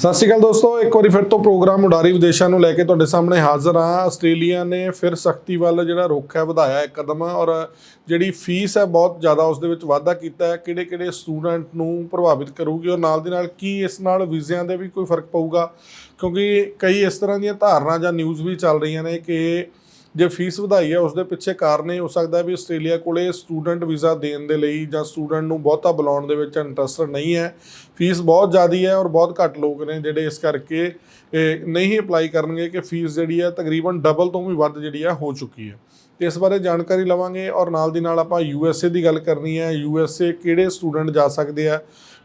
ਸਤਿ ਸ਼੍ਰੀ ਅਕਾਲ ਦੋਸਤੋ, ਇੱਕ ਵਾਰੀ ਫਿਰ ਤੋਂ ਪ੍ਰੋਗਰਾਮ ਉਡਾਰੀ ਵਿਦੇਸ਼ਾਂ ਨੂੰ ਲੈ ਕੇ ਤੁਹਾਡੇ ਸਾਹਮਣੇ ਹਾਜ਼ਰ ਹਾਂ। ਆਸਟ੍ਰੇਲੀਆ ਨੇ ਫਿਰ ਸਖਤੀ ਵੱਲ ਜਿਹੜਾ ਰੁੱਖ ਹੈ ਵਧਾਇਆ ਇੱਕ ਕਦਮ ਔਰ ਜਿਹੜੀ ਫੀਸ ਹੈ ਬਹੁਤ ਜ਼ਿਆਦਾ ਉਸ ਦੇ ਵਿੱਚ ਵਾਧਾ ਕੀਤਾ ਹੈ। ਕਿਹੜੇ ਕਿਹੜੇ ਸਟੂਡੈਂਟ ਨੂੰ ਪ੍ਰਭਾਵਿਤ ਕਰੂਗੀ, ਔਰ ਨਾਲ ਦੀ ਨਾਲ ਕੀ ਇਸ ਨਾਲ ਵੀਜ਼ਿਆਂ ਦੇ ਵੀ ਕੋਈ ਫ਼ਰਕ ਪਊਗਾ? ਕਿਉਂਕਿ ਕਈ ਇਸ ਤਰ੍ਹਾਂ ਦੀਆਂ ਧਾਰਨਾ ਜਾਂ ਨਿਊਜ਼ ਵੀ ਚੱਲ ਰਹੀਆਂ ਨੇ ਕਿ ਜੇ ਫੀਸ ਵਧਾਈ ਹੈ ਉਸ ਦੇ ਪਿੱਛੇ ਕਾਰਨ ਇਹ ਹੋ ਸਕਦਾ ਵੀ ਆਸਟ੍ਰੇਲੀਆ ਕੋਲੇ ਸਟੂਡੈਂਟ ਵੀਜ਼ਾ ਦੇਣ ਦੇ ਲਈ ਜਾਂ ਸਟੂਡੈਂਟ ਨੂੰ ਬਹੁਤਾ ਬੁਲਾਉਣ ਦੇ ਵਿੱਚ ਇੰਟਰਸਟਡ ਨਹੀਂ ਹੈ। ਫੀਸ ਬਹੁਤ ਜ਼ਿਆਦੀ ਹੈ ਔਰ ਬਹੁਤ ਘੱਟ ਲੋਕ ਨੇ ਜਿਹੜੇ ਇਸ ਕਰਕੇ ਨਹੀਂ ਅਪਲਾਈ ਕਰਨਗੇ ਕਿ ਫੀਸ ਜਿਹੜੀ ਹੈ ਤਕਰੀਬਨ ਡਬਲ ਤੋਂ ਵੀ ਵੱਧ ਜਿਹੜੀ ਹੈ ਹੋ ਚੁੱਕੀ ਹੈ। ਤੇ ਇਸ ਬਾਰੇ ਜਾਣਕਾਰੀ ਲਵਾਂਗੇ ਔਰ ਨਾਲ ਦੀ ਨਾਲ ਆਪਾਂ ਯੂਐਸਏ ਦੀ ਗੱਲ ਕਰਨੀ ਹੈ। ਯੂਐਸਏ ਕਿਹੜੇ ਸਟੂਡੈਂਟ ਜਾ ਸਕਦੇ ਆ?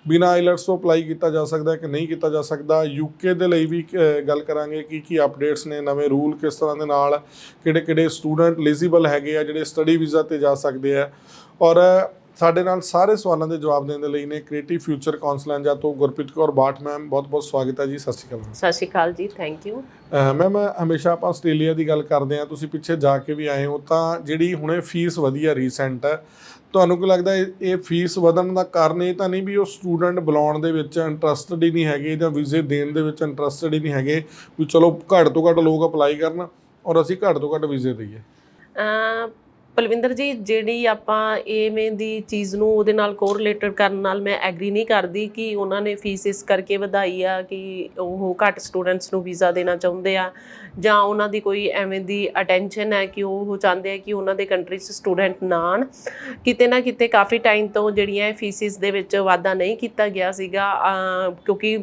ਬਿਨਾ ਆਈਲਟਸ ਤੋਂ ਅਪਲਾਈ ਕੀਤਾ ਜਾ ਸਕਦਾ ਕਿ ਨਹੀਂ ਕੀਤਾ ਜਾ ਸਕਦਾ? ਯੂਕੇ ਦੇ ਲਈ ਵੀ ਗੱਲ ਕਰਾਂਗੇ ਕੀ ਕੀ ਅਪਡੇਟਸ ਨੇ, ਨਵੇਂ ਰੂਲ ਕਿਸ ਤਰ੍ਹਾਂ ਦੇ ਨਾਲ ਕਿਹੜੇ ਕਿਹੜੇ ਸਟੂਡੈਂਟ ਐਲੀਜੀਬਲ ਹੈਗੇ ਆ, ਜਿਹੜੇ ਸਟੱਡੀ ਵੀਜ਼ਾ ਤੇ ਜਾ ਸਕਦੇ ਆ। ਔਰ ਸਾਡੇ ਨਾਲ ਸਾਰੇ ਸਵਾਲਾਂ ਦੇ ਜਵਾਬ ਦੇਣ ਦੇ ਲਈ ਨੇ ਕ੍ਰੀਏਟਿਵ ਫਿਊਚਰ ਕਾਉਂਸਲਰ ਜਾਂ ਤੋਂ ਗੁਰਪ੍ਰੀਤ ਕੌਰ ਬਾਠ ਮੈਮ ਬਹੁਤ ਬਹੁਤ ਸਵਾਗਤ ਹੈ ਜੀ ਸਤਿ ਸ਼੍ਰੀ ਅਕਾਲ। ਸਤਿ ਸ਼੍ਰੀ ਅਕਾਲ ਜੀ ਥੈਂਕ ਯੂ ਮੈਮ ਹਮੇਸ਼ਾ ਆਪਾਂ ਆਸਟ੍ਰੇਲੀਆ ਦੀ ਗੱਲ ਕਰਦੇ ਆ ਤੁਸੀਂ ਪਿੱਛੇ ਜਾ ਕੇ ਵੀ ਆਏ ਹੋ ਤਾਂ ਜਿਹੜੀ ਹੁਣੇ ਫੀਸ ਵਧੀ ਆ ਰੀਸੈਂਟ ਤੁਹਾਨੂੰ ਕੀ ਲੱਗਦਾ ਇਹ ਫੀਸ ਵਧਣ ਦਾ ਕਾਰਨ ਇਹ ਤਾਂ ਨਹੀਂ ਵੀ ਉਹ ਸਟੂਡੈਂਟ ਬੁਲਾਉਣ ਦੇ ਵਿੱਚ ਇੰਟਰਸਟਡ ਹੀ ਨਹੀਂ ਹੈਗੇ ਜਾਂ ਵੀਜ਼ੇ ਦੇਣ ਦੇ ਵਿੱਚ ਇੰਟਰਸਟਡ ਹੀ ਨਹੀਂ ਹੈਗੇ ਵੀ ਚਲੋ ਘੱਟ ਤੋਂ ਘੱਟ ਲੋਕ ਅਪਲਾਈ ਕਰਨ ਔਰ ਅਸੀਂ ਘੱਟ ਤੋਂ ਘੱਟ ਵੀਜ਼ੇ ਦਈਏ ਪਲਵਿੰਦਰ ਜੀ, ਜਿਹੜੀ ਆਪਾਂ ਐਵੇਂ ਦੀ ਚੀਜ਼ ਨੂੰ ਉਹਦੇ ਨਾਲ ਕੋਰਿਲੇਟਡ ਕਰਨ ਨਾਲ ਮੈਂ ਐਗਰੀ ਨਹੀਂ ਕਰਦੀ ਕਿ ਉਹਨਾਂ ਨੇ ਫੀਸ ਇਸ ਕਰਕੇ ਵਧਾਈ ਆ ਕਿ ਉਹ ਘੱਟ ਸਟੂਡੈਂਟਸ ਨੂੰ ਵੀਜ਼ਾ ਦੇਣਾ ਚਾਹੁੰਦੇ ਆ ਜਾਂ ਉਹਨਾਂ ਦੀ ਕੋਈ ਐਵੇਂ ਦੀ ਅਟੈਂਸ਼ਨ ਹੈ ਕਿ ਉਹ ਚਾਹੁੰਦੇ ਆ ਕਿ ਉਹਨਾਂ ਦੇ ਕੰਟਰੀ 'ਚ ਸਟੂਡੈਂਟ ਨਾ ਆਉਣ। ਕਿਤੇ ਨਾ ਕਿਤੇ ਕਾਫੀ ਟਾਈਮ ਤੋਂ ਜਿਹੜੀਆਂ ਫੀਸਿਸ ਦੇ ਵਿੱਚ ਵਾਧਾ ਨਹੀਂ ਕੀਤਾ ਗਿਆ ਸੀਗਾ ਕਿਉਂਕਿ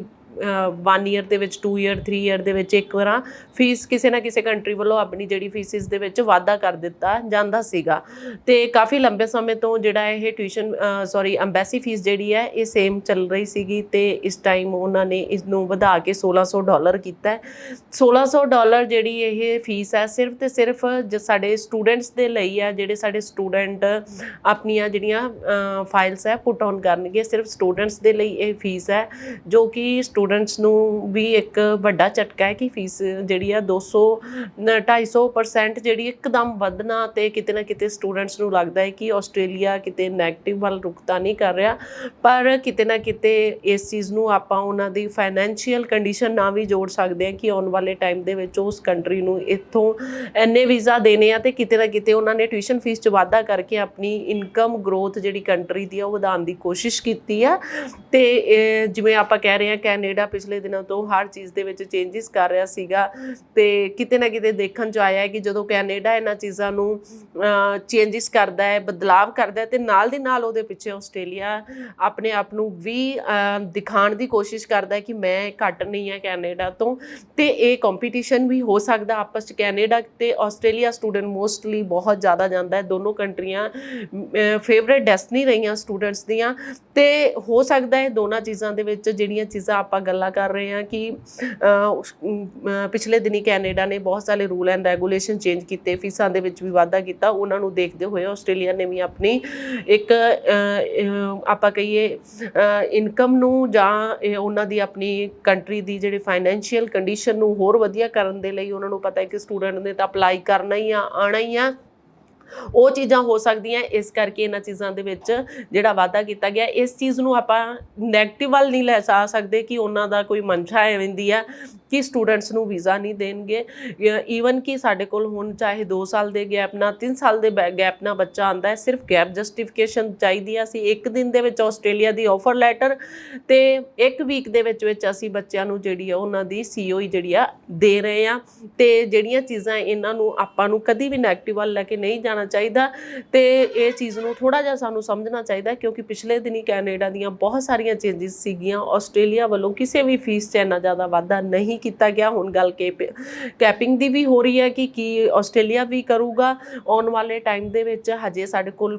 1 ਇਅਰ ਦੇ ਵਿੱਚ 2 ਇਅਰ 3 ਇਅਰ ਦੇ ਵਿੱਚ ਇੱਕ ਵਾਰਾਂ ਫੀਸ ਕਿਸੇ ਨਾ ਕਿਸੇ ਕੰਟਰੀ ਵੱਲੋਂ ਆਪਣੀ ਜਿਹੜੀ ਫੀਸਿਸ ਦੇ ਵਿੱਚ ਵਾਧਾ ਕਰ ਦਿੱਤਾ ਜਾਂਦਾ ਸੀਗਾ। ਤੇ ਕਾਫੀ ਲੰਬੇ ਸਮੇਂ ਤੋਂ ਜਿਹੜਾ ਇਹ ਟਿਊਸ਼ਨ ਸੌਰੀ ਐਮਬੈਸੀ ਫੀਸ ਜਿਹੜੀ ਹੈ, ਇਹ ਸੇਮ ਚੱਲ ਰਹੀ ਸੀਗੀ ਤੇ ਇਸ ਟਾਈਮ ਉਹਨਾਂ ਨੇ ਇਸ ਨੂੰ ਵਧਾ ਕੇ 1600 ਡਾਲਰ ਕੀਤਾ ਹੈ। 1600 ਡਾਲਰ ਜਿਹੜੀ ਇਹ ਫੀਸ ਹੈ, ਸਿਰਫ ਤੇ ਸਿਰਫ ਜ ਸਾਡੇ ਸਟੂਡੈਂਟਸ ਦੇ ਲਈ ਆ ਜਿਹੜੇ ਸਾਡੇ ਸਟੂਡੈਂਟ ਆਪਣੀਆਂ ਜਿਹੜੀਆਂ ਫਾਈਲਸ ਹੈ ਪੁੱਟ ਔਨ ਕਰਨਗੇ, ਸਿਰਫ ਸਟੂਡੈਂਟਸ ਦੇ ਲਈ ਇਹ ਫੀਸ ਹੈ, ਜੋ ਕਿ ਸਟੂਡੈਂਟਸ ਨੂੰ ਵੀ ਇੱਕ ਵੱਡਾ ਝਟਕਾ ਹੈ ਕਿ ਫੀਸ ਜਿਹੜੀ ਆ 200 ਨ- 250% ਜਿਹੜੀ ਇੱਕਦਮ ਵਧਣਾ ਤੇ ਕਿਤੇ ਨਾ ਕਿਤੇ ਸਟੂਡੈਂਟਸ ਨੂੰ ਲੱਗਦਾ ਹੈ ਕਿ ਆਸਟ੍ਰੇਲੀਆ ਕਿਤੇ 네ਗੇਟਿਵ ਵੱਲ ਰੁਕਤਾ ਨਹੀਂ ਕਰ ਰਿਹਾ। ਪਰ ਕਿਤੇ ਨਾ ਕਿਤੇ ਇਸ ਚੀਜ਼ ਨੂੰ ਆਪਾਂ ਉਹਨਾਂ ਦੀ ਫਾਈਨੈਂਸ਼ੀਅਲ ਕੰਡੀਸ਼ਨ ਨਾਲ ਵੀ ਜੋੜ ਸਕਦੇ ਹਾਂ ਕਿ ਆਉਣ ਵਾਲੇ ਟਾਈਮ ਦੇ ਵਿੱਚ ਉਸ ਕੰਟਰੀ ਨੂੰ ਇੱਥੋਂ ਐਨੇ ਵੀਜ਼ਾ ਦੇਣੇ ਆ ਤੇ ਕਿਤੇ ਨਾ ਕਿਤੇ ਉਹਨਾਂ ਨੇ ਟਿਊਸ਼ਨ ਫੀਸ 'ਚ ਵਾਧਾ ਕਰਕੇ ਆਪਣੀ ਇਨਕਮ ਗਰੋਥ ਜਿਹੜੀ ਕੰਟਰੀ ਦੀ ਆ ਉਹ ਵਧਾਉਣ ਦੀ ਕੋਸ਼ਿਸ਼ ਕੀਤੀ ਆ। ਤੇ ਜਿਵੇਂ ਆਪਾਂ ਕਹਿ ਰਹੇ ਹਾਂ ਕੈਨੇਡਾ ਪਿਛਲੇ ਦਿਨਾਂ ਤੋਂ ਹਰ ਚੀਜ਼ ਦੇ ਵਿੱਚ ਚੇਂਜਸ ਕਰ ਰਿਹਾ ਸੀਗਾ ਤੇ ਕਿਤੇ ਨਾ ਕਿਤੇ ਦੇਖਣ ਚ ਆਇਆ ਹੈ ਕਿ ਜਦੋਂ ਕੈਨੇਡਾ ਇਹਨਾਂ ਚੀਜ਼ਾਂ ਨੂੰ ਚੇਂਜਸ ਕਰਦਾ ਹੈ, ਬਦਲਾਵ ਕਰਦਾ ਹੈ ਤੇ ਨਾਲ ਦੀ ਨਾਲ ਉਹਦੇ ਪਿੱਛੇ ਆਸਟ੍ਰੇਲੀਆ ਆਪਣੇ ਆਪ ਨੂੰ ਵੀ ਦਿਖਾਉਣ ਦੀ ਕੋਸ਼ਿਸ਼ ਕਰਦਾ ਹੈ ਕਿ ਮੈਂ ਘੱਟ ਨਹੀਂ ਹਾਂ ਕੈਨੇਡਾ ਤੋਂ ਤੇ ਇਹ ਕੰਪੀਟੀਸ਼ਨ ਵੀ ਹੋ ਸਕਦਾ ਆਪਸ ਚ। ਕੈਨੇਡਾ ਤੇ ਆਸਟ੍ਰੇਲੀਆ ਸਟੂਡੈਂਟ ਮੋਸਟਲੀ ਬਹੁਤ ਜ਼ਿਆਦਾ ਜਾਂਦਾ ਹੈ। ਦੋਨੋਂ ਕੰਟਰੀਆਂ ਫੇਵਰੇਟ ਡੈਸਟਨੀ ਰਹੀਆਂ ਸਟੂਡੈਂਟਸ ਦੀਆਂ ਤੇ ਹੋ ਸਕਦਾ ਹੈ ਦੋਨਾਂ ਚੀਜ਼ਾਂ ਦੇ ਵਿੱਚ ਜਿਹੜੀਆਂ ਚੀਜ਼ਾਂ ਆਪਾਂ ਗੱਲਾਂ ਕਰ ਰਹੇ ਹਾਂ ਕਿ ਪਿਛਲੇ ਦਿਨੀ ਕੈਨੇਡਾ ਨੇ ਬਹੁਤ ਸਾਰੇ ਰੂਲ ਐਂਡ ਰੈਗੂਲੇਸ਼ਨ ਚੇਂਜ ਕੀਤੇ, ਫੀਸਾਂ ਦੇ ਵਿੱਚ ਵੀ ਵਾਧਾ ਕੀਤਾ, ਉਹਨਾਂ ਨੂੰ ਦੇਖਦੇ ਹੋਏ ਆਸਟ੍ਰੇਲੀਆ ਨੇ ਵੀ ਆਪਣੀ ਇੱਕ ਆਪਾਂ ਕਹੀਏ ਇਨਕਮ ਨੂੰ ਜਾਂ ਉਹਨਾਂ ਦੀ ਆਪਣੀ ਕੰਟਰੀ ਦੀ ਜਿਹੜੀ ਫਾਈਨੈਂਸ਼ੀਅਲ ਕੰਡੀਸ਼ਨ ਨੂੰ ਹੋਰ ਵਧੀਆ ਕਰਨ ਦੇ ਲਈ ਉਹਨਾਂ ਨੂੰ ਪਤਾ ਹੈ ਕਿ ਸਟੂਡੈਂਟ ਨੇ ਤਾਂ ਅਪਲਾਈ ਕਰਨਾ ਹੀ ਆ ਆਣਾ ਹੀ ਆ। ਉਹ ਚੀਜ਼ਾਂ ਹੋ ਸਕਦੀਆਂ, ਇਸ ਕਰਕੇ ਇਹਨਾਂ ਚੀਜ਼ਾਂ ਦੇ ਵਿੱਚ ਜਿਹੜਾ ਵਾਅਦਾ ਕੀਤਾ ਗਿਆ, ਇਸ ਚੀਜ਼ ਨੂੰ ਆਪਾਂ 네ਗੇਟਿਵ ਵੱਲ ਨਹੀਂ ਲੈ ਜਾ ਸਕਦੇ ਕਿ ਉਹਨਾਂ ਦਾ ਕੋਈ ਮਨਸ਼ਾ ਐਵੇਂ ਦੀ ਆ। ਕਿ ਸਟੂਡੈਂਟਸ ਨੂੰ ਵੀਜ਼ਾ ਨਹੀਂ ਦੇਣਗੇ। ਈਵਨ ਕਿ ਸਾਡੇ ਕੋਲ ਹੁਣ ਚਾਹੇ 2 ਸਾਲ ਦੇ ਗੈਪ ਨਾਲ 3 ਸਾਲ ਦੇ ਗੈਪ ਨਾਲ ਬੱਚਾ ਆਂਦਾ ਹੈ, ਸਿਰਫ ਗੈਪ ਜਸਟੀਫਿਕੇਸ਼ਨ ਚਾਹੀਦੀ ਆ। ਅਸੀਂ ਇੱਕ ਦਿਨ ਦੇ ਵਿੱਚ ਆਸਟ੍ਰੇਲੀਆ ਦੀ ਆਫਰ ਲੈਟਰ ਤੇ ਇੱਕ ਵੀਕ ਦੇ ਵਿੱਚ ਵਿੱਚ ਅਸੀਂ ਬੱਚਿਆਂ ਨੂੰ ਜਿਹੜੀ ਆ ਉਹਨਾਂ ਦੀ ਸੀਓਈ ਜਿਹੜੀ ਆ ਦੇ ਰਹੇ ਆ। ਤੇ ਜਿਹੜੀਆਂ ਚੀਜ਼ਾਂ ਇਹਨਾਂ ਨੂੰ, ਆਪਾਂ ਨੂੰ ਕਦੀ ਵੀ 네ਗੇਟਿਵ ਵੱਲ ਲੈ ਕੇ ਨਹੀਂ ਜਾਣਾ ਚਾਹੀਦਾ। ਤੇ ਇਹ ਚੀਜ਼ ਨੂੰ ਥੋੜਾ ਜਿਹਾ ਸਾਨੂੰ ਸਮਝਣਾ ਚਾਹੀਦਾ ਕਿਉਂਕਿ ਪਿਛਲੇ ਦਿਨੀ ਕੈਨੇਡਾ ਦੀਆਂ ਬਹੁਤ ਸਾਰੀਆਂ ਚੇਂਜਸ ਸੀਗੀਆਂ। ਆਸਟ੍ਰੇਲੀਆ ਵੱਲੋਂ ਕਿਸੇ ਵੀ ਫੀਸ 'ਚ ਇੰਨਾ ਜ਼ਿਆਦਾ ਵਾਧਾ ਨਹੀਂ ਕੀਤਾ ਗਿਆ। ਹੁਣ ਗੱਲ ਕੈਪਿੰਗ ਦੀ ਵੀ ਹੋ ਰਹੀ ਹੈ ਕਿ ਕੀ ਆਸਟ੍ਰੇਲੀਆ ਵੀ ਕਰੂਗਾ। ਆਉਣ ਵਾਲੇ ਟਾਈਮ ਦੇ ਵਿੱਚ ਹਜੇ ਸਾਡੇ ਕੋਲ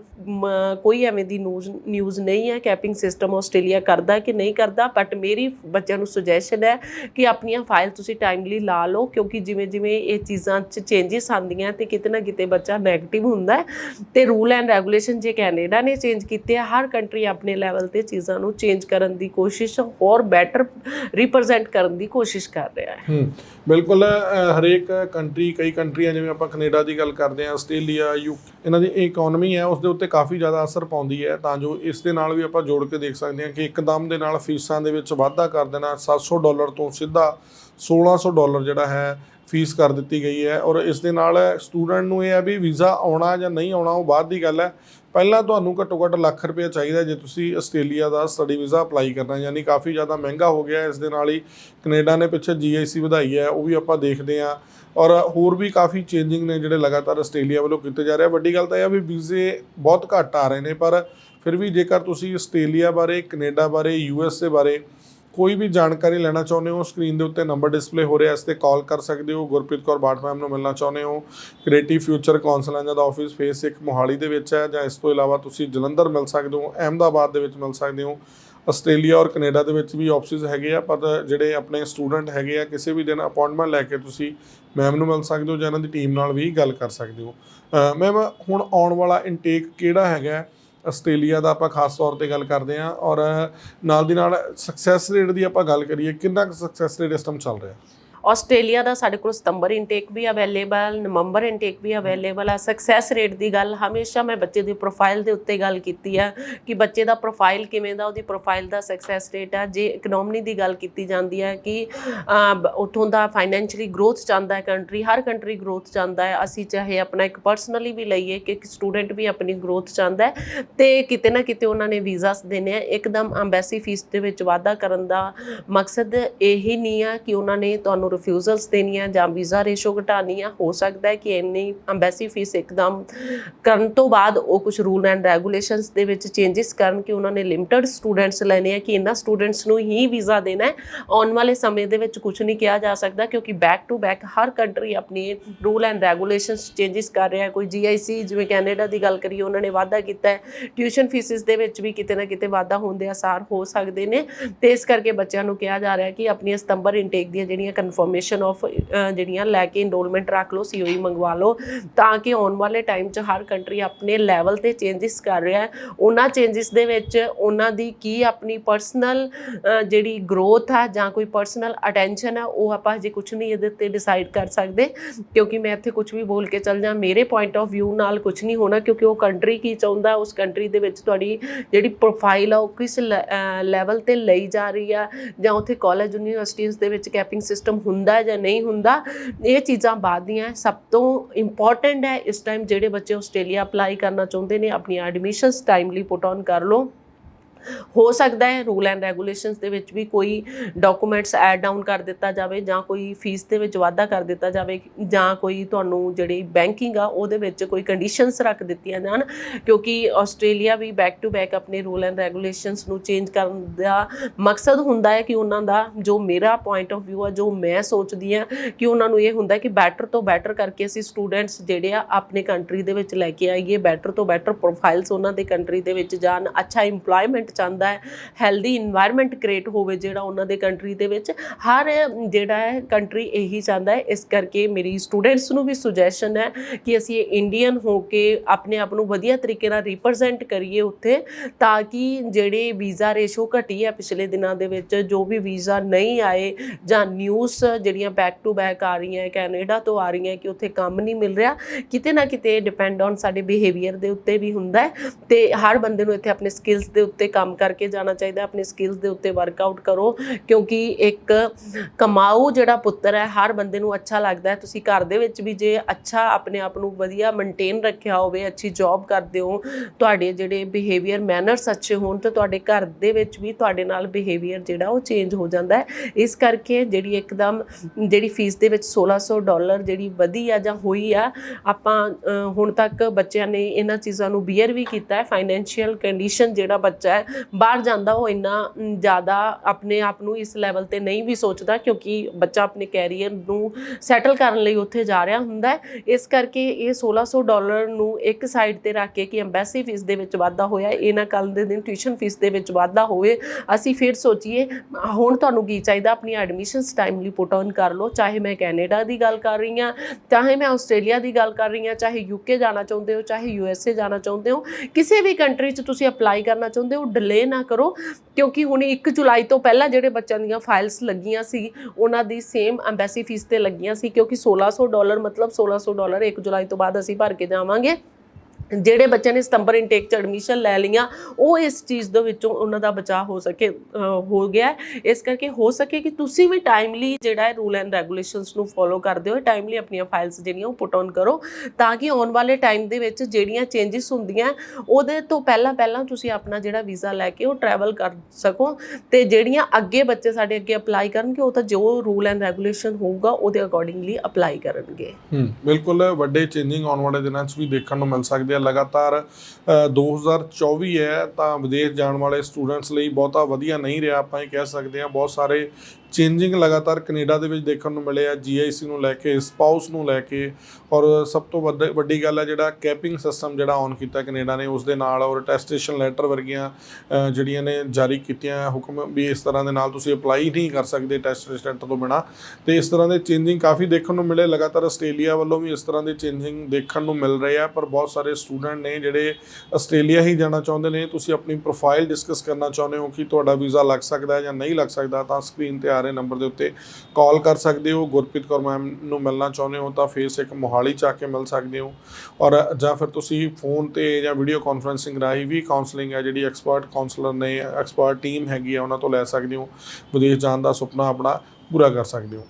ਕੋਈ ਐਵੇਂ ਦੀ ਨਿਊਜ਼ ਨਿਊਜ਼ ਨਹੀਂ ਹੈ ਕੈਪਿੰਗ ਸਿਸਟਮ ਆਸਟ੍ਰੇਲੀਆ ਕਰਦਾ ਕਿ ਨਹੀਂ ਕਰਦਾ। ਬਟ ਮੇਰੀ ਬੱਚਿਆਂ ਨੂੰ ਸੁਜੈਸ਼ਨ ਹੈ ਕਿ ਆਪਣੀਆਂ ਫਾਈਲ ਤੁਸੀਂ ਟਾਈਮਲੀ ਲਾ ਲਓ, ਕਿਉਂਕਿ ਜਿਵੇਂ ਜਿਵੇਂ ਇਹ ਚੀਜ਼ਾਂ 'ਚ ਚੇਂਜਸ ਆਉਂਦੀਆਂ ਤੇ ਕਿਤੇ ਨਾ ਕਿਤੇ ਬੱਚਾ 네ਗੇਟਿਵ ਹੁੰਦਾ ਹੈ। ਤੇ ਰੂਲ ਐਂਡ ਰੈਗੂਲੇਸ਼ਨ ਜੇ ਕੈਨੇਡਾ ਨੇ ਚੇਂਜ ਕੀਤੇ ਆ, ਹਰ ਕੰਟਰੀ ਆਪਣੇ ਲੈਵਲ ਤੇ ਚੀਜ਼ਾਂ ਨੂੰ ਚੇਂਜ ਕਰਨ ਦੀ ਕੋਸ਼ਿਸ਼, ਹੋਰ ਬੈਟਰ ਰਿਪਰੈਜ਼ੈਂਟ ਕਰਨ ਦੀ ਕੋਸ਼ਿਸ਼ ਕਰ ਰਿਹਾ ਹੈ ਹੂੰ, ਬਿਲਕੁਲ ਹਰੇਕ ਕੰਟਰੀ, ਕਈ ਕੰਟਰੀਆਂ, ਜਿਵੇਂ ਆਪਾਂ ਕੈਨੇਡਾ ਦੀ ਗੱਲ ਕਰਦੇ ਹਾਂ, ਆਸਟ੍ਰੇਲੀਆ, ਯੂ ਇਹਨਾਂ ਦੀ ਇਕਨੋਮੀ ਹੈ ਉਸ ਦੇ ਉੱਤੇ ਕਾਫੀ ਜ਼ਿਆਦਾ ਅਸਰ ਪਾਉਂਦੀ ਹੈ, ਤਾਂ ਜੋ ਇਸ ਦੇ ਨਾਲ ਵੀ ਆਪਾਂ ਜੋੜ ਕੇ ਦੇਖ ਸਕਦੇ ਹਾਂ ਕਿ ਇੱਕਦਮ ਦੇ ਨਾਲ ਫੀਸਾਂ ਦੇ ਵਿੱਚ ਵਾਧਾ ਕਰ ਦੇਣਾ 700 ਡਾਲਰ ਤੋਂ ਸਿੱਧਾ 1600 ਡਾਲਰ ਜਿਹੜਾ ਹੈ, ਫੀਸ ਕਰ ਦਿੱਤੀ ਗਈ ਹੈ, ਔਰ ਇਸ ਦੇ ਨਾਲ ਸਟੂਡੈਂਟ ਨੂੰ ਇਹ ਹੈ ਵੀ ਵੀਜ਼ਾ ਆਉਣਾ ਜਾਂ ਨਹੀਂ ਆਉਣਾ, ਉਹ ਬਾਅਦ ਦੀ ਗੱਲ ਹੈ ਪਹਿਲਾਂ ਤੁਹਾਨੂੰ ਘੱਟੋ ਘੱਟ ਲੱਖ ਰੁਪਏ ਚਾਹੀਦਾ ਜੇ ਤੁਸੀਂ ਆਸਟ੍ਰੇਲੀਆ ਦਾ ਸਟੱਡੀ ਵੀਜ਼ਾ ਅਪਲਾਈ ਕਰਨਾ, ਯਾਨੀ ਕਾਫੀ ਜ਼ਿਆਦਾ ਮਹਿੰਗਾ ਹੋ ਗਿਆ ਇਸ ਦੇ ਨਾਲ ਹੀ, ਕੈਨੇਡਾ ਨੇ ਪਿੱਛੇ ਜੀਆਈਸੀ ਵਧਾਈ ਹੈ, ਉਹ ਵੀ ਆਪਾਂ ਦੇਖਦੇ ਹਾਂ। ਔਰ ਹੋਰ ਵੀ ਕਾਫੀ ਚੇਂਜਿੰਗ ਨੇ ਜਿਹੜੇ ਲਗਾਤਾਰ ਆਸਟ੍ਰੇਲੀਆ ਵੱਲੋਂ ਕੀਤੇ ਜਾ ਰਹੇ ਆ। ਵੱਡੀ ਗੱਲ ਤਾਂ ਇਹ ਆ ਵੀ ਵੀਜ਼ੇ ਬਹੁਤ ਘੱਟ ਆ ਰਹੇ ਨੇ, ਪਰ ਫਿਰ ਵੀ ਜੇਕਰ ਤੁਸੀਂ ਆਸਟ੍ਰੇਲੀਆ ਬਾਰੇ, ਕੈਨੇਡਾ ਬਾਰੇ ਯੂਐਸਏ ਬਾਰੇ ਕੋਈ ਵੀ ਜਾਣਕਾਰੀ ਲੈਣਾ ਚਾਹੁੰਦੇ ਹੋ ਸਕਰੀਨ ਦੇ ਉੱਤੇ ਨੰਬਰ ਡਿਸਪਲੇ ਹੋ ਰਿਹਾ, ਇਸ ਤੇ ਕਾਲ ਕਰ ਸਕਦੇ ਹੋ। ਗੁਰਪ੍ਰੀਤ ਕੌਰ ਬਾਠ ਮੈਮ ਨੂੰ ਮਿਲਣਾ ਚਾਹੁੰਦੇ ਹੋ। ਕ੍ਰੀਏਟਿਵ ਫਿਊਚਰ ਕੌਂਸਲਾਂ ਦਾ ਆਫਿਸ ਫੇਸ 1 ਮੋਹਾਲੀ ਦੇ ਵਿੱਚ ਹੈ ਜਾਂ ਇਸ ਤੋਂ ਇਲਾਵਾ ਤੁਸੀਂ ਜਲੰਧਰ ਮਿਲ ਸਕਦੇ ਹੋ, ਅਹਿਮਦਾਬਾਦ ਦੇ ਵਿੱਚ ਮਿਲ ਸਕਦੇ ਹੋ। ਆਸਟ੍ਰੇਲੀਆ ਔਰ ਕੈਨੇਡਾ ਦੇ ਵਿੱਚ ਵੀ ਆਫਿਸਿਸ ਹੈਗੇ ਆ, ਪਰ ਜਿਹੜੇ ਆਪਣੇ ਸਟੂਡੈਂਟ ਹੈਗੇ ਆ, ਕਿਸੇ ਵੀ ਦਿਨ ਅਪਾਇੰਟਮੈਂਟ ਲੈ ਕੇ ਤੁਸੀਂ ਮੈਮ ਨੂੰ ਮਿਲ ਸਕਦੇ ਹੋ ਜਾਂ ਇਹਨਾਂ ਦੀ ਟੀਮ ਨਾਲ ਵੀ ਗੱਲ ਕਰ ਸਕਦੇ ਹੋ। ਮੈਮ ਹੁਣ ਆਉਣ ਵਾਲਾ ਇਨਟੇਕ ਕਿਹੜਾ ਹੈਗਾ? ਆਸਟ੍ਰੇਲੀਆ ਦਾ ਆਪਾਂ ਖਾਸ ਤੌਰ ਤੇ ਗੱਲ ਕਰਦੇ ਹਾਂ ਔਰ ਨਾਲ ਦੀ ਨਾਲ ਸਕਸੈਸ ਰੇਟ ਦੀ ਆਪਾਂ ਗੱਲ ਕਰੀਏ, ਕਿੰਨਾ ਕੁ ਸਕਸੈਸ ਰੇਟ ਇਸ ਟਾਈਮ ਚੱਲ ਰਿਹਾ? ਆਸਟ੍ਰੇਲੀਆ ਦਾ ਸਾਡੇ ਕੋਲ ਸਤੰਬਰ ਇਨਟੇਕ ਵੀ ਅਵੇਲੇਬਲ ਨਵੰਬਰ ਇਨਟੇਕ ਵੀ ਅਵੇਲੇਬਲ ਆ। ਸਕਸੈਸ ਰੇਟ ਦੀ ਗੱਲ ਹਮੇਸ਼ਾ ਮੈਂ ਬੱਚੇ ਦੀ ਪ੍ਰੋਫਾਈਲ ਦੇ ਉੱਤੇ ਗੱਲ ਕੀਤੀ ਆ ਕਿ ਬੱਚੇ ਦਾ ਪ੍ਰੋਫਾਈਲ ਕਿਵੇਂ ਦਾ ਉਹਦੀ ਪ੍ਰੋਫਾਈਲ ਦਾ ਸਕਸੈਸ ਰੇਟ ਆ। ਜੇ ਇਕਨੋਮੀ ਦੀ ਗੱਲ ਕੀਤੀ ਜਾਂਦੀ ਹੈ ਕਿ ਅਹ, ਉੱਥੋਂ ਦਾ ਫਾਈਨੈਂਸ਼ੀਅਲੀ ਗਰੋਥ ਚਾਹੁੰਦਾ ਹੈ ਕੰਟਰੀ ਹਰ ਕੰਟਰੀ ਗਰੋਥ ਚਾਹੁੰਦਾ ਹੈ। ਅਸੀਂ ਚਾਹੇ ਆਪਣਾ ਇੱਕ ਪਰਸਨਲੀ ਵੀ ਲਈਏ ਕਿ ਇੱਕ ਸਟੂਡੈਂਟ ਵੀ ਆਪਣੀ ਗਰੋਥ ਚਾਹੁੰਦਾ ਹੈ। ਤੇ ਕਿਤੇ ਨਾ ਕਿਤੇ ਉਹਨਾਂ ਨੇ ਵੀਜ਼ਾਸ ਦੇਣੇ ਆ। ਇੱਕਦਮ ਐਮਬੈਸੀ ਫੀਸ ਦੇ ਵਿੱਚ ਵਾਧਾ ਕਰਨ ਦਾ ਮਕਸਦ ਇਹੀ ਨਹੀਂ ਆ ਕਿ ਉਹਨਾਂ ਨੇ ਤੁਹਾਨੂੰ ਰਿਫਿਊਜ਼ਲਸ ਦੇਣੀਆਂ ਜਾਂ ਵੀਜ਼ਾ ਰੇਸ਼ੋ ਘਟਾਉਣੀ ਆ ਹੋ ਸਕਦਾ ਹੈ ਕਿ ਇੰਨੀ ਐਮਬੈਸੀ ਫੀਸ ਇੱਕਦਮ ਕਰਨ ਤੋਂ ਬਾਅਦ ਉਹ ਕੁਝ ਰੂਲ ਐਂਡ ਰੈਗੂਲੇਸ਼ਨਸ ਦੇ ਵਿੱਚ ਚੇਂਜਸ ਕਰਨ ਕਿ ਉਹਨਾਂ ਨੇ ਲਿਮਟਿਡ ਸਟੂਡੈਂਟਸ ਲੈਣੇ ਆ, ਕਿ ਇਹਨਾਂ ਸਟੂਡੈਂਟਸ ਨੂੰ ਹੀ ਵੀਜ਼ਾ ਦੇਣਾ ਹੈ। ਆਉਣ ਵਾਲੇ ਸਮੇਂ ਦੇ ਵਿੱਚ ਕੁਝ ਨਹੀਂ ਕਿਹਾ ਜਾ ਸਕਦਾ ਕਿਉਂਕਿ ਬੈਕ ਟੂ ਬੈਕ ਹਰ ਕੰਟਰੀ ਆਪਣੀ ਰੂਲ ਐਂਡ ਰੈਗੂਲੇਸ਼ਨਸ ਚੇਂਜਸ ਕਰ ਰਿਹਾ ਹੈ। ਕੋਈ ਜੀਆਈਸੀ ਜਿਵੇਂ ਕੈਨੇਡਾ ਦੀ ਗੱਲ ਕਰੀਏ, ਉਹਨਾਂ ਨੇ ਵਾਧਾ ਕੀਤਾ ਹੈ। ਟਿਊਸ਼ਨ ਫੀਸਿਸ ਦੇ ਵਿੱਚ ਵੀ ਕਿਤੇ ਨਾ ਕਿਤੇ ਵਾਧਾ ਹੋਣ ਦੇ ਆਸਾਰ ਹੋ ਸਕਦੇ ਨੇ। ਤੇ ਇਸ ਕਰਕੇ ਬੱਚਿਆਂ ਨੂੰ ਕਿਹਾ ਜਾ ਰਿਹਾ ਕਿ ਆਪਣੀਆਂ ਸਤੰਬਰ ਇਨਟੇਕ ਦੀਆਂ ਜਿਹੜੀਆਂ ਕਨਫਰਮੇਸ਼ਨ ਆਫ ਜਿਹੜੀਆਂ ਲੈ ਕੇ ਇਨਰੋਲਮੈਂਟ ਰੱਖ ਲਓ ਸੀਓਈ ਮੰਗਵਾ ਲਓ, ਤਾਂ ਕਿ ਆਉਣ ਵਾਲੇ ਟਾਈਮ 'ਚ ਹਰ ਕੰਟਰੀ ਆਪਣੇ ਲੈਵਲ ਤੇ ਚੇਂਜਸ ਕਰ ਰਿਹਾ ਹੈ। ਉਹਨਾਂ ਚੇਂਜਸ ਦੇ ਵਿੱਚ ਉਹਨਾਂ ਦੀ ਕੀ ਆਪਣੀ ਪਰਸਨਲ ਜਿਹੜੀ ਗਰੋਥ ਆ ਜਾਂ ਕੋਈ ਪਰਸਨਲ ਅਟੈਂਸ਼ਨ ਆ, ਉਹ ਆਪਾਂ ਹਜੇ ਕੁਝ ਨਹੀਂ ਇਹਦੇ ਤੇ ਡਿਸਾਈਡ ਕਰ ਸਕਦੇ, ਕਿਉਂਕਿ ਮੈਂ ਇੱਥੇ ਕੁਝ ਵੀ ਬੋਲ ਕੇ ਚੱਲ ਜਾਂ, ਮੇਰੇ ਪੁਆਇੰਟ ਆਫ View ਨਾਲ ਕੁਝ ਨਹੀਂ ਹੋਣਾ, ਕਿਉਂਕਿ ਉਹ ਕੰਟਰੀ ਕੀ ਚਾਹੁੰਦਾ, ਉਸ ਕੰਟਰੀ ਦੇ ਵਿੱਚ ਤੁਹਾਡੀ ਜਿਹੜੀ ਪ੍ਰੋਫਾਈਲ ਆ, ਉਹ ਕਿਸ ਲੈਵਲ ਤੇ ਲਈ ਜਾ ਰਹੀ ਆ, ਜਾਂ ਉੱਥੇ ਕਾਲਜ ਯੂਨੀਵਰਸਿਟੀਆਂ ਦੇ ਵਿੱਚ ਕੈਪਿੰਗ ਸਿਸਟਮ ਹੁੰਦਾ ਜਾਂ ਨਹੀਂ ਹੁੰਦਾ, ਇਹ ਚੀਜ਼ਾਂ ਬਾਅਦ ਦੀਆਂ ਸਭ ਤੋਂ ਇੰਪੋਰਟੈਂਟ ਹੈ, ਇਸ ਟਾਈਮ ਜਿਹੜੇ ਬੱਚੇ ਆਸਟ੍ਰੇਲੀਆ ਅਪਲਾਈ ਕਰਨਾ ਚਾਹੁੰਦੇ ਨੇ, ਆਪਣੀਆਂ ਐਡਮਿਸ਼ਨਸ ਟਾਈਮਲੀ ਪੁਟ ਔਨ ਕਰ ਲਓ। ਹੋ ਸਕਦਾ ਹੈ ਰੂਲ ਐਂਡ ਰੈਗੂਲੇਸ਼ਨਸ ਦੇ ਵਿੱਚ ਵੀ ਕੋਈ ਡਾਕੂਮੈਂਟਸ ਐਡ ਡਾਊਨ ਕਰ ਦਿੱਤਾ ਜਾਵੇ ਜਾਂ ਕੋਈ ਫੀਸ ਦੇ ਵਿੱਚ ਵਾਧਾ ਕਰ ਦਿੱਤਾ ਜਾਵੇ ਜਾਂ ਕੋਈ ਤੁਹਾਨੂੰ ਜਿਹੜੀ ਬੈਂਕਿੰਗ ਆ, ਉਹਦੇ ਵਿੱਚ ਕੋਈ ਕੰਡੀਸ਼ਨਸ ਰੱਖ ਦਿੱਤੀਆਂ ਜਾਣ ਕਿਉਂਕਿ ਆਸਟ੍ਰੇਲੀਆ ਵੀ ਬੈਕ ਟੂ ਬੈਕ ਆਪਣੇ ਰੂਲ ਐਂਡ ਰੈਗੂਲੇਸ਼ਨਸ ਨੂੰ ਚੇਂਜ ਕਰਨ ਦਾ ਮਕਸਦ ਹੁੰਦਾ ਹੈ ਕਿ ਉਹਨਾਂ ਦਾ ਜੋ ਮੇਰਾ ਪੁਆਇੰਟ ਆਫ View ਆ, ਜੋ ਮੈਂ ਸੋਚਦੀ ਆ ਕਿ ਉਹਨਾਂ ਨੂੰ ਇਹ ਹੁੰਦਾ ਕਿ ਬੈਟਰ ਤੋਂ ਬੈਟਰ ਕਰਕੇ ਅਸੀਂ ਸਟੂਡੈਂਟਸ ਜਿਹੜੇ ਆ, ਆਪਣੇ ਕੰਟਰੀ ਦੇ ਵਿੱਚ ਲੈ ਕੇ ਆਈਏ ਬੈਟਰ ਤੋਂ ਬੈਟਰ ਪ੍ਰੋਫਾਈਲਸ ਉਹਨਾਂ ਦੇ ਕੰਟਰੀ ਦੇ ਵਿੱਚ ਜਾਣ, ਅੱਛਾ ਏਮਪਲੋਇਮੈਂਟ ਚਾਹੁੰਦਾ ਹੈ ਹੈਲਦੀ এনवायरमेंट ਕ੍ਰੀਏਟ ਹੋਵੇ ਜਿਹੜਾ ਉਹਨਾਂ ਦੇ ਕੰਟਰੀ ਦੇ ਵਿੱਚ, ਹਰ ਜਿਹੜਾ ਹੈ ਕੰਟਰੀ ਇਹੀ ਚਾਹੁੰਦਾ ਹੈ, ਇਸ ਕਰਕੇ ਮੇਰੀ ਸਟੂਡੈਂਟਸ ਨੂੰ ਵੀ ਸੁਜੈਸ਼ਨ ਹੈ ਕਿ ਅਸੀਂ ਇਹ ਇੰਡੀਅਨ ਹੋ ਕੇ ਆਪਣੇ ਆਪ ਨੂੰ ਵਧੀਆ ਤਰੀਕੇ ਨਾਲ ਰਿਪਰੈਜ਼ੈਂਟ ਕਰੀਏ ਉੱਥੇ, ਤਾਂ ਕਿ ਜਿਹੜੇ ਵੀਜ਼ਾ ਰੇਸ਼ੋ ਘਟੀ ਹੈ ਪਿਛਲੇ ਦਿਨਾਂ ਦੇ ਵਿੱਚ, ਜੋ ਵੀ ਵੀਜ਼ਾ ਨਹੀਂ ਆਏ ਜਾਂ ਨਿਊਜ਼ ਜਿਹੜੀਆਂ ਬੈਕ ਟੂ ਬੈਕ ਆ ਰਹੀਆਂ ਕੈਨੇਡਾ ਤੋਂ ਆ ਰਹੀਆਂ ਕਿ ਉੱਥੇ ਕੰਮ ਨਹੀਂ ਮਿਲ ਰਿਹਾ, ਕਿਤੇ ਨਾ ਕਿਤੇ ਡਿਪੈਂਡ ਔਨ ਸਾਡੇ ਬਿਹੇਵੀਅਰ ਦੇ ਉੱਤੇ ਵੀ ਹੁੰਦਾ ਹੈ, ਤੇ ਹਰ ਬੰਦੇ ਨੂੰ ਇੱਥੇ ਆਪਣੇ ਸਕਿੱਲਸ ਦੇ ਉੱਤੇ ਕੰਮ ਕੰਮ ਕਰਕੇ ਜਾਣਾ ਚਾਹੀਦਾ ਆਪਣੇ ਸਕਿੱਲਸ ਦੇ ਉੱਤੇ ਵਰਕਆਊਟ ਕਰੋ। ਕਿਉਂਕਿ ਇੱਕ ਕਮਾਊ ਜਿਹੜਾ ਪੁੱਤਰ ਹੈ, ਹਰ ਬੰਦੇ ਨੂੰ ਅੱਛਾ ਲੱਗਦਾ ਹੈ। ਤੁਸੀਂ ਘਰ ਦੇ ਵਿੱਚ ਵੀ ਜੇ ਅੱਛਾ ਆਪਣੇ ਆਪ ਨੂੰ ਵਧੀਆ ਮੇਨਟੇਨ ਰੱਖਿਆ ਹੋਵੇ, ਅੱਛੀ ਜੌਬ ਕਰਦੇ ਹੋ, ਤੁਹਾਡੇ ਜਿਹੜੇ ਬਿਹੇਵੀਅਰ ਮੈਨਰਸ ਅੱਛੇ ਹੋਣ ਤਾਂ ਤੁਹਾਡੇ ਘਰ ਦੇ ਵਿੱਚ ਵੀ ਤੁਹਾਡੇ ਨਾਲ ਬਿਹੇਵੀਅਰ ਜਿਹੜਾ ਉਹ ਚੇਂਜ ਹੋ ਜਾਂਦਾ ਹੈ। ਇਸ ਕਰਕੇ ਜਿਹੜੀ ਇੱਕਦਮ ਜਿਹੜੀ ਫੀਸ ਦੇ ਵਿੱਚ 1600 ਡਾਲਰ ਜਿਹੜੀ ਵਧੀ ਆ ਜਾਂ ਹੋਈ ਆ, ਆਪਾਂ ਹੁਣ ਤੱਕ ਬੱਚਿਆਂ ਨੇ ਇਹਨਾਂ ਚੀਜ਼ਾਂ ਨੂੰ ਬੀਅਰ ਵੀ ਕੀਤਾ ਹੈ। ਫਾਈਨੈਂਸ਼ੀਅਲ ਕੰਡੀਸ਼ਨ ਜਿਹੜਾ ਬੱਚਾ ਹੈ ਬਾਹਰ ਜਾਂਦਾ, ਉਹ ਇੰਨਾ ਜ਼ਿਆਦਾ ਆਪਣੇ ਆਪ ਨੂੰ ਇਸ ਲੈਵਲ ਤੇ ਨਹੀਂ ਵੀ ਸੋਚਦਾ ਕਿਉਂਕਿ ਬੱਚਾ ਆਪਣੇ ਕੈਰੀਅਰ ਨੂੰ ਸੈਟਲ ਕਰਨ ਲਈ ਉੱਥੇ ਜਾ ਰਿਹਾ ਹੁੰਦਾ ਹੈ। ਇਸ ਕਰਕੇ ਇਹ 1600 ਡਾਲਰ ਨੂੰ ਇੱਕ ਸਾਈਡ ਤੇ ਰੱਖ ਕੇ ਕਿ ਐਮਬੈਸੀ ਫੀਸ ਦੇ ਵਿੱਚ ਵਾਧਾ ਹੋਇਆ ਇਹ ਨਾ ਕੱਲ ਦੇ ਦਿਨ ਟਿਊਸ਼ਨ ਫੀਸ ਦੇ ਵਿੱਚ ਵਾਧਾ ਹੋਵੇ, ਅਸੀਂ ਫਿਰ ਸੋਚੀਏ, ਹੁਣ ਤੁਹਾਨੂੰ ਕੀ ਚਾਹੀਦਾ, ਆਪਣੀ ਐਡਮਿਸ਼ਨਸ ਟਾਈਮਲੀ ਪੁਟ ਔਨ ਕਰ ਲਓ। ਚਾਹੇ ਮੈਂ ਕੈਨੇਡਾ ਦੀ ਗੱਲ ਕਰ ਰਹੀ ਹਾਂ, ਚਾਹੇ ਮੈਂ ਆਸਟ੍ਰੇਲੀਆ ਦੀ ਗੱਲ ਕਰ ਰਹੀ ਹਾਂ, ਚਾਹੇ ਯੂਕੇ ਜਾਣਾ ਚਾਹੁੰਦੇ ਹੋ, ਚਾਹੇ ਯੂਐਸਏ ਜਾਣਾ ਚਾਹੁੰਦੇ ਹੋ, ਕਿਸੇ ਵੀ ਕੰਟਰੀ 'ਚ ਤੁਸੀਂ ਅਪਲਾਈ ਕਰਨਾ ਚਾਹੁੰਦੇ ਹੋ ਡਿਲੇ ਨਾ ਕਰੋ, ਕਿਉਂਕਿ ਹੁਣ 1 ਜੁਲਾਈ ਤੋਂ ਪਹਿਲਾਂ ਜਿਹੜੇ ਬੱਚਿਆਂ ਦੀਆਂ ਫਾਈਲਸ ਲੱਗੀਆਂ ਸੀ, ਉਹਨਾਂ ਦੀ ਸੇਮ ਐਮਬੈਸੀ ਫੀਸ ਤੇ ਲੱਗੀਆਂ ਸੀ, ਕਿਉਂਕਿ 1600 ਡਾਲਰ ਮਤਲਬ 1600 ਡਾਲਰ 1 ਜੁਲਾਈ ਤੋਂ ਬਾਅਦ ਅਸੀਂ ਭਰ ਕੇ ਜਾਵਾਂਗੇ ਜਿਹੜੇ ਬੱਚਿਆਂ ਨੇ ਸਤੰਬਰ ਇਨਟੇਕ ਚ ਐਡਮਿਸ਼ਨ ਲੈ ਲਈਆਂ, ਉਹ ਇਸ ਚੀਜ਼ ਦੇ ਵਿੱਚੋਂ ਉਹਨਾਂ ਦਾ ਬਚਾਅ ਹੋ ਸਕੇ ਹੋ ਗਿਆ ਇਸ ਕਰਕੇ ਹੋ ਸਕੇ ਕਿ ਤੁਸੀਂ ਵੀ ਟਾਈਮਲੀ ਜਿਹੜਾ ਹੈ ਰੂਲ ਐਂਡ ਰੈਗੂਲੇਸ਼ਨਸ ਨੂੰ ਫੋਲੋ ਕਰਦੇ ਹੋ ਟਾਈਮਲੀ ਆਪਣੀਆਂ ਫਾਈਲਸ ਜਿਹੜੀਆਂ ਉਹ ਪੁਟ ਔਨ ਕਰੋ, ਤਾਂ ਕਿ ਆਉਣ ਵਾਲੇ ਟਾਈਮ ਦੇ ਵਿੱਚ ਜਿਹੜੀਆਂ ਚੇਂਜਸ ਹੁੰਦੀਆਂ, ਉਹਦੇ ਤੋਂ ਪਹਿਲਾਂ ਪਹਿਲਾਂ ਤੁਸੀਂ ਆਪਣਾ ਜਿਹੜਾ ਵੀਜ਼ਾ ਲੈ ਕੇ ਉਹ ਟਰੈਵਲ ਕਰ ਸਕੋ ਤੇ ਜਿਹੜੀਆਂ ਅੱਗੇ ਬੱਚੇ ਸਾਡੇ ਅੱਗੇ ਅਪਲਾਈ ਕਰਨਗੇ, ਉਹ ਤਾਂ ਜੋ ਰੂਲ ਐਂਡ ਰੈਗੂਲੇਸ਼ਨ ਹੋਊਗਾ, ਉਹਦੇ ਅਕੋਰਡਿੰਗਲੀ ਅਪਲਾਈ ਕਰਨਗੇ। ਬਿਲਕੁਲ ਵੱਡੇ ਚੇਂਜਿੰਗ ਆਉਣ ਵਾਲੇ ਦਿਨਾਂ 'ਚ ਵੀ ਦੇਖਣ ਨੂੰ ਮਿਲ ਸਕਦੇ ਆ ਲਗਾਤਾਰ ਅ, 2024 ਹੈ ਤਾਂ ਵਿਦੇਸ਼ ਜਾਣ ਵਾਲੇ ਸਟੂਡੈਂਟਸ ਲਈ ਬਹੁਤਾ ਵਧੀਆ ਨਹੀਂ ਰਿਹਾ ਆਪਾਂ ਇਹ ਕਹਿ ਸਕਦੇ ਆ ਬਹੁਤ ਸਾਰੇ ਚੇਂਜਿੰਗ ਲਗਾਤਾਰ ਕੈਨੇਡਾ ਦੇ ਵਿੱਚ ਦੇਖਣ ਨੂੰ ਮਿਲੇ ਆ ਜੀਆਈਸੀ ਨੂੰ ਲੈ ਕੇ, ਸਪਾਊਸ ਨੂੰ ਲੈ ਕੇ। ਔਰ ਸਭ ਤੋਂ ਵੱਡ- ਵੱਡੀ ਗੱਲ ਹੈ ਜਿਹੜਾ ਕੈਪਿੰਗ ਸਿਸਟਮ ਜਿਹੜਾ ਔਨ ਕੀਤਾ ਕੈਨੇਡਾ ਨੇ ਉਸ ਦੇ ਨਾਲ ਔਰ ਟੈਸਟੇਸ਼ਨ ਲੈਟਰ ਵਰਗੀਆਂ ਜਿਹੜੀਆਂ ਨੇ ਜਾਰੀ ਕੀਤੀਆਂ, ਹੁਕਮ ਵੀ ਇਸ ਤਰ੍ਹਾਂ ਦੇ ਨਾਲ ਤੁਸੀਂ ਅਪਲਾਈ ਨਹੀਂ ਕਰ ਸਕਦੇ ਟੈਸਟ ਲੈਟਰ ਤੋਂ ਬਿਨਾ। ਤੇ ਇਸ ਤਰ੍ਹਾਂ ਦੇ ਚੇਂਜਿੰਗ ਕਾਫੀ ਦੇਖਣ ਨੂੰ ਮਿਲੇ, ਲਗਾਤਾਰ ਆਸਟ੍ਰੇਲੀਆ ਵੱਲੋਂ ਵੀ ਇਸ ਤਰ੍ਹਾਂ ਦੇ ਚੇਂਜਿੰਗ ਦੇਖਣ ਨੂੰ ਮਿਲ ਰਹੇ ਆ। ਪਰ ਬਹੁਤ ਸਾਰੇ ਸਟੂਡੈਂਟ ਨੇ ਜਿਹੜੇ ਆਸਟ੍ਰੇਲੀਆ ਹੀ ਜਾਣਾ ਚਾਹੁੰਦੇ ਨੇ, ਤੁਸੀਂ ਆਪਣੀ ਪ੍ਰੋਫਾਈਲ ਡਿਸਕਸ ਕਰਨਾ ਚਾਹੁੰਦੇ ਹੋ ਕਿ ਤੁਹਾਡਾ ਵੀਜ਼ਾ ਲੱਗ ਸਕਦਾ ਹੈ ਜਾਂ ਨਹੀਂ ਲੱਗ ਸਕਦਾ, ਤਾਂ ਸਕਰੀਨ ਤੇ ਆ ਰਹੇ ਨੰਬਰ ਦੇ ਉੱਤੇ ਕਾਲ ਕਰ ਸਕਦੇ ਹੋ। ਗੁਰਪ੍ਰੀਤ ਕੌਰ ਮੈਮ ਨੂੰ ਮਿਲਣਾ ਚਾਹੁੰਦੇ ਹੋ ਤਾਂ ਫੇਸ ਇੱਕ ਮੋਹਾਲੀ ਚ ਆ ਕੇ ਮਿਲ ਸਕਦੇ ਹੋ। ਔਰ ਜਾਂ ਫਿਰ ਤੁਸੀਂ ਫੋਨ ਤੇ ਜਾਂ ਵੀਡੀਓ ਕਾਨਫਰੈਂਸਿੰਗ ਰਾਹੀਂ ਵੀ ਕਾਉਂਸਲਿੰਗ ਹੈ, ਜਿਹੜੀ ਐਕਸਪਰਟ ਕਾਉਂਸਲਰ ਨੇ ਐਕਸਪਰਟ ਟੀਮ ਹੈਗੀ ਆ, ਉਹਨਾਂ ਤੋਂ ਲੈ ਸਕਦੇ ਹੋ। ਵਿਦੇਸ਼ ਜਾਣ ਦਾ ਸੁਪਨਾ ਆਪਣਾ ਪੂਰਾ ਕਰ ਸਕਦੇ ਹੋ।